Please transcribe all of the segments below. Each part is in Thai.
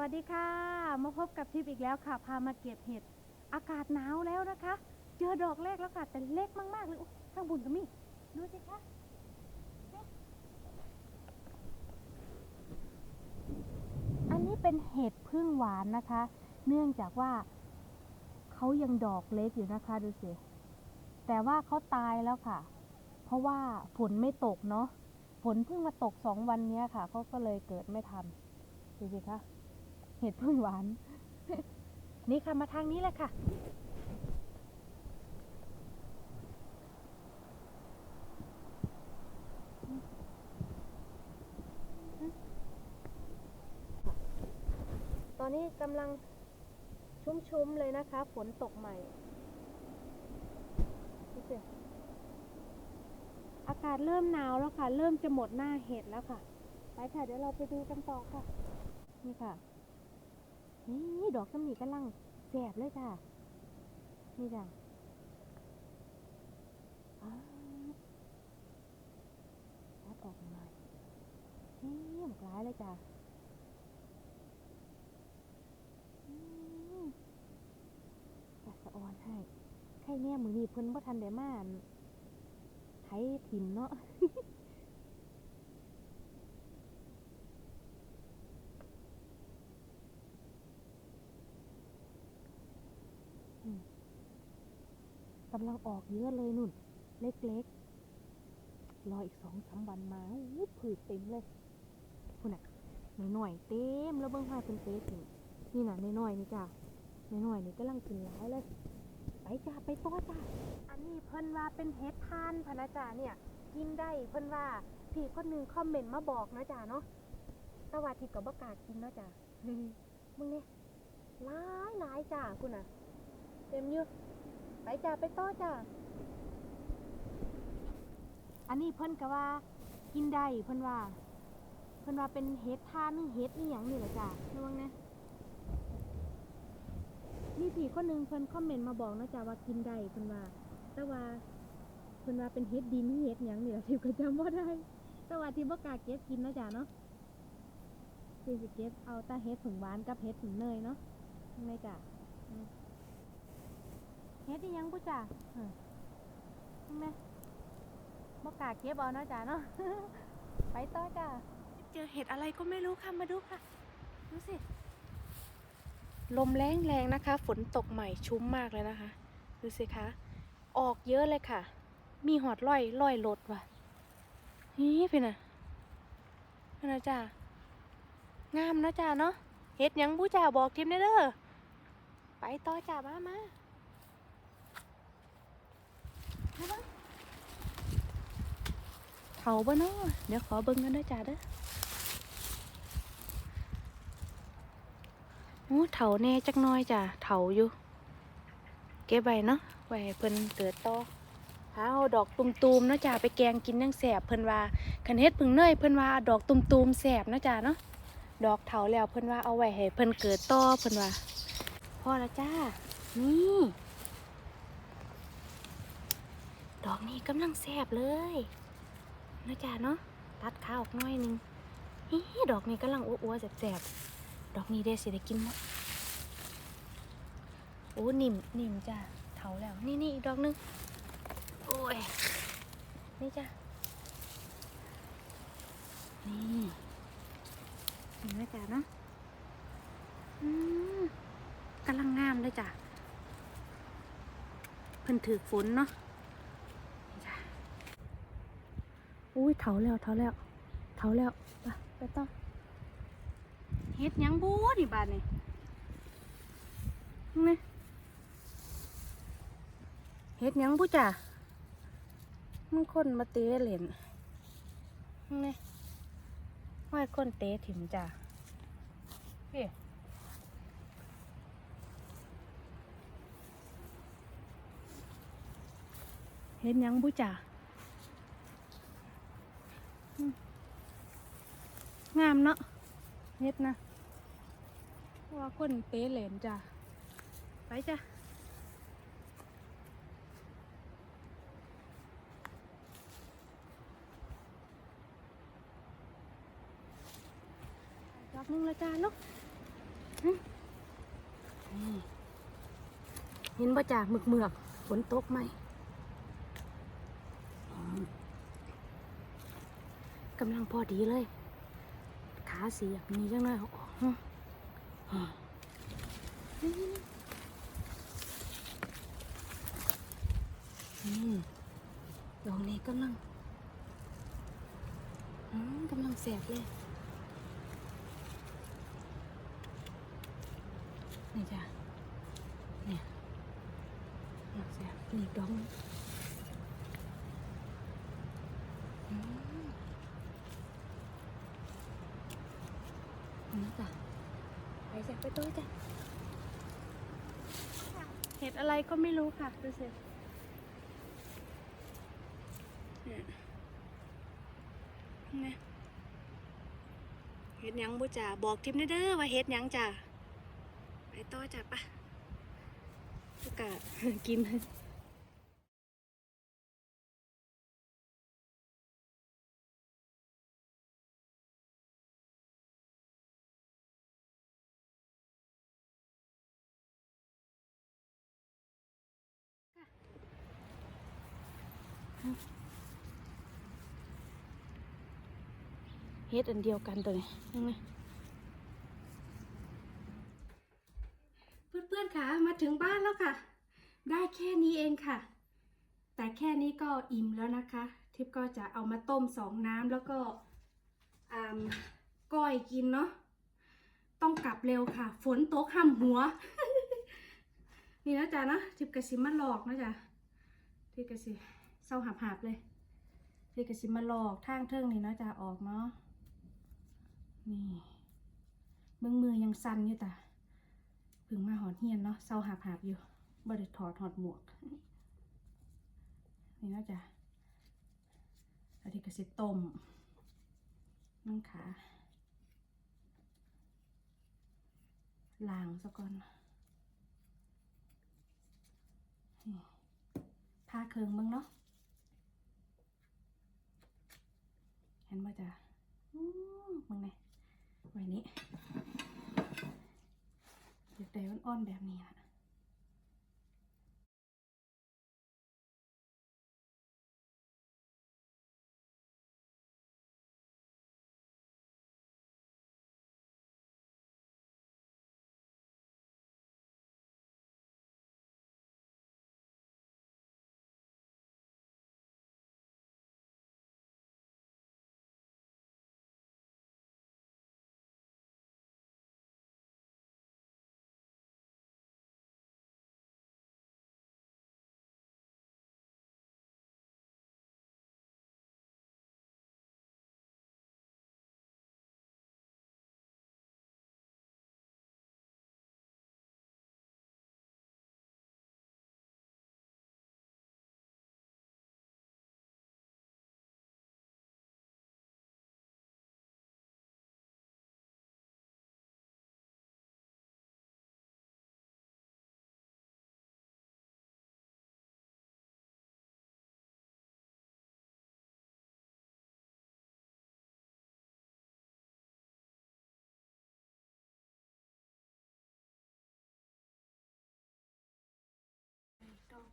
วัสดีค่ะ มาพบกับทิพย์อีกแล้วค่ะ พามาเก็บเห็ด อากาศหนาวแล้วนะคะ เจอดอกแรกแล้วค่ะ แต่เล็กมากๆเลยข้างบนก็มี ดูสิคะอันนี้เป็นเห็ดพึ่งหวานนะคะ เนื่องจากว่าเขายังดอกเล็กอยู่นะคะ ดูสิ แต่ว่าเขาตายแล้วค่ะ เพราะว่าฝนไม่ตกเนาะ ฝนเพิ่งมาตกสองวันนี้ค่ะ เขาก็เลยเกิดไม่ทันดูสิคะ เห็ดพึ่งหวาน นี่ค่ะมาทางนี้เลยค่ะ ตอนนี้กำลังชุ่มๆเลยนะคะ ฝนตกใหม่อากาศเริ่มหนาวแล้วค่ะ เริ่มจะหมดหน้าเห็ดแล้วค่ะ ไปค่ะ เดี๋ยวเราไปดูกันต่อค่ะ นี่ค่ะ ดอกสมีกำลังแสบเลยจ้ะนี่จ้ะอ้าวตัดออกหน่อยนี่หมกร้ายเลยจ้ะอืมตัดสะออนให้ใครเนี่ยมือนีเพิ่นบ่ทันได้มาอั่นไถถิ่มเนาะ กำลังออกเยอะเลยนุ่น เล็กๆ รออีกสองสามวันมาอู้ผืดเต็มเลยคุณน่ะหน่อยๆเต็มแล้วเบิ้งพาเป็นเต็มนี่น่ะหน่อยๆนี่จ้ะหน่อยๆนี่กำลังกินร้ายเลย ไปจ้าไปต่อจ้าอันนี้เพิ่นว่าเป็นเห็ดทานพะนะจ้าเนี่ย กินได้เพิ่นว่าพี่คนหนึ่งคอมเมนต์มาบอกนะจ้าเนาะแต่ว่าที่กับบ่กล้ากินเนาะจ้ามึงเนี่ยหลายหลายจ้าคุณน่ะ เต็มอยู่ ไปจ้าไปต่อจ้าอันนี้เพิ่นก็ว่า กินได้เพิ่นว่า เพิ่นว่าเป็นเห็ดทานหรือเห็ดนี่หยังนี่แหละจ้าระวังนะมีพี่คนหนึงเพิ่นคอมเมนต์มาบอกนะจ้าว่ากินได้เพิ่นว่า แต่ว่าเพิ่นว่าเป็นเห็ดดินหรือเห็ดหยังนี่แหละที่ก็จำบ่ได้ แต่ว่าที่บ่กล้าเก็บกินนะจ้าเนาะที่สิเก็บเอาแต่เห็ดผึ่งหวานกับเห็ดผึ่งเนยเนาะไม่จ้า เฮ็ดอีหยังกูจ้ะเออเห็นไหมบ่กล้าเก็บเอาเนาะจ้ะเนาะ ไปต่อจ้ะเจอเห็ดอะไรก็ไม่รู้ค่ะ มาดูค่ะ ดูสิ ลมแรงแรงนะคะ ฝนตกใหม่ชุ่มมากเลยนะคะ ดูสิคะ ออกเยอะเลยค่ะ มีหอดลอยลอยรถว่ะ นี่เป็นน่ะเป็นน่ะจ้ะงามเนาะจ้ะเนาะ เห็ดหยังบูจ้าบอกทีมได้เด้อ ไปต่อจ้ามามา เถาบ่เนาะเดี๋ยวขอเบิ่งกันด้วยจ้าเด้อโอ้เถาแน่จักน้อยจ้ะเถาอยู่ เก็บไว้เนาะไว้ให้เพิ่นเกิดโตหาเอาดอกตุมๆเนาะจ้าไปแกงกินยังแสบเพิ่นว่าคันเฮ็ดผึ่งเนยเพิ่นว่าดอกตุมๆแสบเนาะจ้าเนาะดอกเถาแล้วเพิ่นว่าเอาไว้ให้เพิ่นเกิดโตเพิ่นว่าพอแล้วจ้านี่ดอกนี้กำลังแสบเลย นะจ๊ะเนาะตัดขาออกน้อยนึงฮีดอกนี้กำลังอ้วนๆแสบๆดอกนี้ได้สิได้กินมั้โอ้นิ่มนิ่มจ้ะเถาแล้ว นี่นี่อีกดอกนึงโอ้ยนี่จ้ะนี่เห็นไหมจ๊ะเนาะอืมกำลังงามเลยจ้ะเพิ่นถือฝนเนาะ อุ้ยเถาแล้วเถาแล้วเถาแล้วไปไปต่อเฮ็ดหยังบูนี่บาดนี่นี่เฮ็ดหยังบูจ้ะมันคนมาเตะเล่นนี่ห้อยคนเตะถิ่มจ้ะพี่เฮ็ดหยังบูจ้ะ งามเนาะเฮ็ดนะว่าคนเป๊ะเหลนจ้ะ ไปจ้ะดอกหนึงละจ้าลูกเห็นบ่จ่าหมึกเมือกฝนตกไหมอืม กำลังพอดีเลย ขาเสียบนี้จังเลยเออกนี่ดอกนี้กำลังกำลังแสบเลย นี่จ้ะเนี่ยกำลังแสบนี่ดอกนี้อืมนี่จ้ะ ไปตู้จ้ะเห็ดอะไรก็ไม่รู้ค่ะดูสิเนี่ยเห็ดยังบูจ่าบอกทิมเด้อว่าเห็ดยังจ้ะไปต่อจ้ะปะกะกิน เฮ็ดอันเดียวกันตัวนี้ยังไงเพื่อนๆค่ะมาถึงบ้านแล้วค่ะ ได้แค่นี้เองค่ะ แต่แค่นี้ก็อิ่มแล้วนะคะ ทิพย์ก็จะเอามาต้มสองน้ำแล้วก็อ่าก้อยกินเนาะต้องกลับเร็วค่ะ ฝนตกห้ำหัว นี่นะจ๊ะนะทิพย์กระสิมาหลอกนะจ๊ะทิพย์กระสิ เศร้าหับๆเลยพี่กสิมาหลอกทางเทิงนี่เนาะจะออกเนาะนี่เมืองมือยังสั่นอยู่แต่พึ่งมาหอดเฮียนเนาะเศร้าหาบหาบอยู่บ่ได้ถอดถอดหมวก นี่เนาะจ้ะแล้วที่กสิต้มนั่งขาล้างซะก่อนผ้าเคืองบิ่งเนาะ เห็นว่าจะมึงไงไว้นี้อยากได้อ่อนๆแบบนี้นะ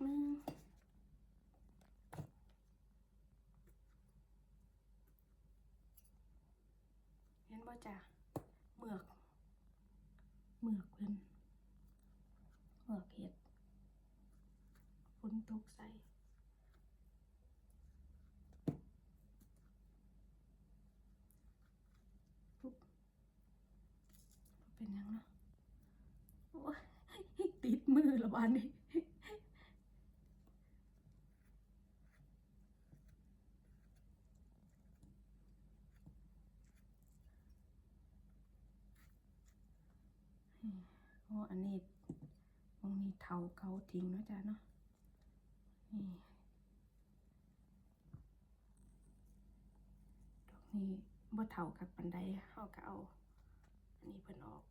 นึง เห็นบ่จ้ะเหมือก เหมือกเพิ่นเหมือกเห็ดฝนตกใส่ปุ๊บเป็นยังเนาะโอ้ติดมือละบานนี้ อืมโอันนี้มองมีเถาเกาทิ้งนาะจ้ะเนาะนี่ดอกนี้บ่เถากับปันไดเฮาก็เอา อันนี้เพิ่นออก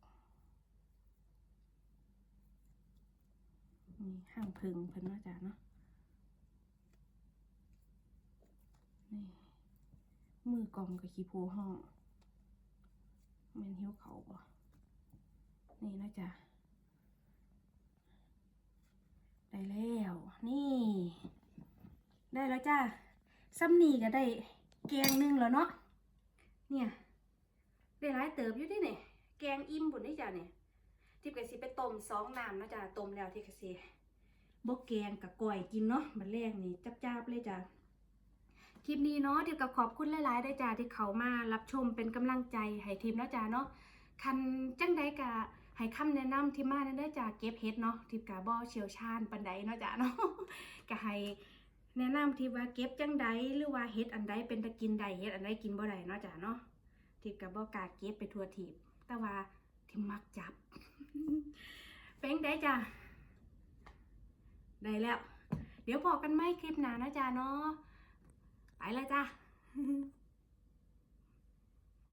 นี่ห้างพึงเพิ่นนาะจ้ะเนาะนี่มือกอมกับขี้โพห้องม่นหิ้วเขาบ่นี่นะจ๊ะ ได้แล้ว นี่ ได้แล้วจ้าซ้ำนี่ก็ได้แกงหนึงแล้วเนาะเนี่ยได้หลายเติบอยู่เดิเนี่ยแกงอิ่มบุญได้จ้ะเนี่ยที่กะสิไปต้มสองน้ำนะจ้ะต้มแล้วที่กะสิบกแกงกับก่อยกินเนาะมันแรกนี่จับๆเลยจ้ะคลิปนี้เนาะที่กับขอบคุณหลายๆได้จ้าที่เขามารับชมเป็นกำลังใจให้ทีมนะจ้าเนาะคันจังใดกะ ให้คำแนะนำที่มาได้จ้าเก็บเฮ็ดเนาะที่กะบ่เชี่ยวชาญปานใดเนาะจ้าเนาะก็ให้แนะนำที่ว่าเก็บจังใดหรือว่าเฮ็ดอันใดเป็นตะกินใดเฮ็ดอันใดกินบ่ได้เนาะจ้าเนาะที่กะบ่กาเก็บไปทั่วทีบแต่ว่าที่มักจับเป็นได้จ้าได้แล้ว เดี๋ยวบอกกันไหมคลิปหน้านะจ้าเนาะไปเลยจ้า